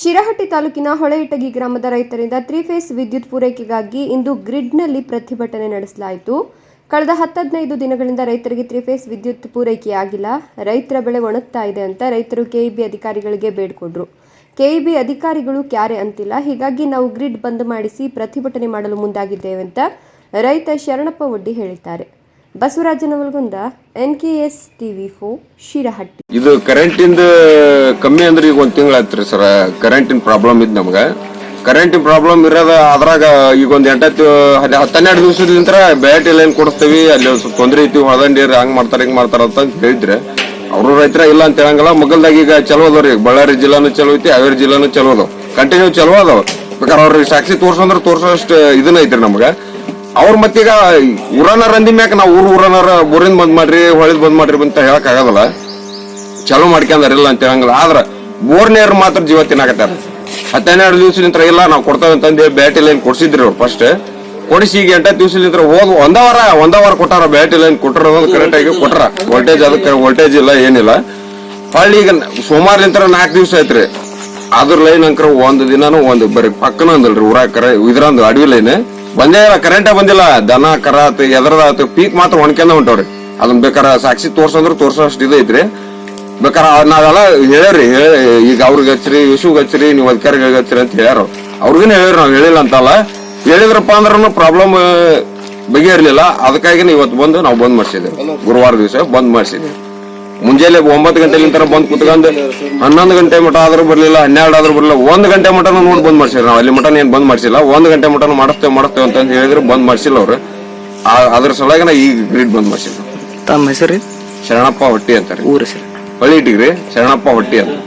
ಶಿರಹಟ್ಟಿ ತಾಲೂಕಿನ ಹೊಳೆಯಿಟಗಿ ಗ್ರಾಮದ ರೈತರಿಂದ ತ್ರೀ ಫೇಸ್ ವಿದ್ಯುತ್ ಪೂರೈಕೆಗಾಗಿ ಇಂದು ಗ್ರಿಡ್ನಲ್ಲಿ ಪ್ರತಿಭಟನೆ ನಡೆಸಲಾಯಿತು. ಕಳೆದ ಹತ್ತದೈದು ದಿನಗಳಿಂದ ರೈತರಿಗೆ ತ್ರೀ ಫೇಸ್ ವಿದ್ಯುತ್ ಪೂರೈಕೆಯಾಗಿಲ್ಲ ರೈತರ ಬೆಳೆ ಒಣಗ್ತಾ ಇದೆ ಅಂತ ರೈತರು ಕೆಇಬಿ ಅಧಿಕಾರಿಗಳಿಗೆ ಬೇಡಿಕೊಂಡ್ರು. ಕೆಇಬಿ ಅಧಿಕಾರಿಗಳು ಕ್ಯಾರೆ ಅಂತಿಲ್ಲ. ಹೀಗಾಗಿ ನಾವು ಗ್ರಿಡ್ ಬಂದ್ ಮಾಡಿಸಿ ಪ್ರತಿಭಟನೆ ಮಾಡಲು ಮುಂದಾಗಿದ್ದೇವೆ ಅಂತ ರೈತ ಶರಣಪ್ಪ ಒಡ್ಡಿ ಹೇಳಿದ್ದಾರೆ. ಬಸವರಾಜನವಲ್ಗುಂದ ಎಸ್ ಟಿವಿ ಫೋ ಶಿರಹಟ್ಟಿ. ಇದು ಕರೆಂಟಿಂದ ಕಮ್ಮಿ ಅಂದ್ರೆ ಈಗ ಒಂದ್ ತಿಂಗಳ ಆಯ್ತ್ರಿ ಸರ್. ಕರೆಂಟಿನ ಪ್ರಾಬ್ಲಮ್ ಇದ್ ನಮ್ಗ. ಕರೆಂಟಿನ ಪ್ರಾಬ್ಲಮ್ ಇರೋದ ಅದ್ರಾಗ ಈಗ ಒಂದ್ ಎಂಟತ್ತು ಹತ್ತೆರಡು ದಿವಸದಿಂದ ಬ್ಯಾಟಿ ಲೈನ್ ಕೊಡಿಸ್ತೀವಿ. ಅಲ್ಲಿ ಸ್ವಲ್ಪ ತೊಂದ್ರೆ ಐತಿ ಹೊಳದಂಡಿ ಹಂಗ್ ಮಾಡ್ತಾರ, ಹಿಂಗ್ ಮಾಡ್ತಾರ ಅಂತ ಹೇಳಿದ್ರೆ ಅವರು ರೈತರ ಇಲ್ಲ ಅಂತ ಹೇಳಂಗಲ್ಲ. ಮೊಗಲ್ದಾಗ ಈಗ ಚಲೋ ಬಳ್ಳಾರಿ ಜಿಲ್ಲಾನು ಚಲೋ ಐತಿ, ಹಾವೇರಿ ಜಿಲ್ಲಾನು ಚಲೋ ಅದಾವ. ಕಂಟಿನ್ಯೂ ಚಲೋ ಅದಾವ. ಬೇಕಾದ್ರೆ ಅವ್ರಿಗೆ ಸಾಕ್ಷಿ ತೋರ್ಸಂದ್ರೆ ತೋರ್ಸೋ ಅಷ್ಟು ಇದನ್ನ ಐತ್ರಿ ನಮ್ಗ. ಅವ್ರ ಮತ್ತೀಗ ಊರನಾರ ಅಂದಿ ಮ್ಯಾಕ ನಾವು ಊರ್ ಊರನಾರ ಊರಿಂದ ಬಂದ್ ಮಾಡ್ರಿ, ಹೊಳಿದ್ ಬಂದ್ ಮಾಡ್ರಿ ಅಂತ ಹೇಳಕ್ ಆಗಲ್ಲ. ಚಲೋ ಮಾಡ್ಕೊಂಡಾರಿಲ್ಲ ಅಂತ ಹೇಳಂಗಿಲ್ಲ. ಆದ್ರ ಬೋರ್ ನೀರ್ ಮಾತ್ರ ಜೀವ ತಿನ್ನಾಕತ್ತಾರ. ಹತ್ತೆರಡು ದಿವ್ಸಲಿಂತ್ರ ಇಲ್ಲ, ನಾವು ಕೊಡ್ತೇವೆ ಅಂತಂದು ಬ್ಯಾಟಿ ಲೈನ್ ಕೊಡ್ಸಿದ್ರಿ ಅವ್ರು ಫಸ್ಟ್ ಕೊಡಿಸಿ ಈಗ ಎಂಟತ್ತು ದಿವಸಲಿಂತ್ರ ಹೋದ್ ಒಂದ ವಾರ ಒಂದ ವಾರ ಕೊಟ್ಟಾರ ಬ್ಯಾಟಿ ಲೈನ್ ಕೊಟ್ಟರ ಕರೆಕ್ಟ್ ಆಗಿ ಕೊಟ್ರ. ವೋಲ್ಟೇಜ್ ಅದಕ್ಕೆ ವೋಲ್ಟೇಜ್ ಇಲ್ಲ, ಏನಿಲ್ಲ. ಹೊಳ್ಳಿ ಈಗ ಸೋಮವಾರಲಿಂತ್ರ ನಾಲ್ಕು ದಿವಸ ಐತ್ರಿ ಅದ್ರ ಲೈನ್ ಅಂಕರ ಒಂದ್ ದಿನಾನು ಒಂದು, ಬರೀ ಪಕ್ಕನ ಅಂದಲ್ರಿ ಊರಾಕರ ಕರೆ, ಇದ್ರಂದು ಅಡವಿ ಲೈನ್ ಬಂದೇ ಇಲ್ಲ ಕರೆಂಟೇ ಬಂದಿಲ್ಲ. ದನ, ಕರ ಆತು ಪೀಕ್ ಮಾತ್ರ ಒಣಕೆಂದ ಹೊಂಟವ್ರಿ ಅದನ್ನ ಬೇಕಾರ ಸಾಕ್ಷಿ ತೋರ್ಸಂದ್ರೆ ತೋರ್ಸೋ ಅಷ್ಟು ಇದು ಐತ್ರಿ ಬೇಕಾರ ನಾವೆಲ್ಲ ಹೇಳ್ರಿ ಈಗ ಅವ್ರಿಗೆ ಹಚ್ಚ್ರಿ ಯಶುಗ್ ಹಚ್ಚ್ರಿ ನೀವು ಅಧಿಕಾರಿಗಳಿಗೆ ಹಚ್ಚ್ರಿ ಅಂತ ಹೇಳ್ಯಾರ. ಅವ್ರಿಗೇನು ಹೇಳಿರಿ ನಾವು ಹೇಳಿಲ್ಲ ಅಂತಲ್ಲ. ಹೇಳಿದ್ರಪ್ಪ ಅಂದ್ರೂ ಪ್ರಾಬ್ಲಮ್ ಬಗೆಹರ್ಲಿಲ್ಲ ಅದಕ್ಕಾಗಿ ಇವತ್ತು ಬಂದು ನಾವು ಬಂದ್ ಮಾಡಿಸಿದ್ದೇವೆ. ಗುರುವಾರ ದಿವಸ ಬಂದ್ ಮಾಡಿಸಿದ್ದೇವೆ. ಮುಂಜಾನೆ ಒಂಬತ್ತು ಗಂಟೆಲಿಂದ ಬಂದು ಕುತ್ಕೊಂಡು ಹನ್ನೊಂದು ಗಂಟೆ ಮಟ ಆದ್ರೂ ಬರ್ಲಿಲ್ಲ ಹನ್ನೆರಡು ಆದ್ರೂ ಬರ್ಲಿಲ್ಲ. ಒಂದು ಗಂಟೆ ಮಟನು ನೋಡಿ ಬಂದ್ ಮಾಡ್ಸಿರಿ ನಾವು. ಅಲ್ಲಿ ಮಠ ಏನ್ ಬಂದ್ ಮಾಡ್ಸಿಲ್ಲ. ಒಂದು ಗಂಟೆ ಮಟನು ಮಾಡಿಸ್ತೇವೆ ಮಾಡಿಸ್ತೇವೆ ಅಂತ ಹೇಳಿದ್ರು ಬಂದ್ ಮಾಡ್ಸಿಲ್ಲ ಅವ್ರು. ಆ- ಅದ್ರ ಸಲುವಾಗಿ ನಾ ಈಗ ಗ್ರಿಡ್ ಬಂದ್ ಮಾಡಿಸಿಲ್ಲ ತಮ್ಮ ಹೆಸರು? ಶರಣಪ್ಪ ಹೊಟ್ಟಿ ಅಂತಾರೆ. ಊರು ಹೆಸರು. ಹಳ್ಳಿ ಇಟ್ಟಿಗ್ರಿ ಶರಣಪ್ಪ ಹೊಟ್ಟಿ ಅಂತ.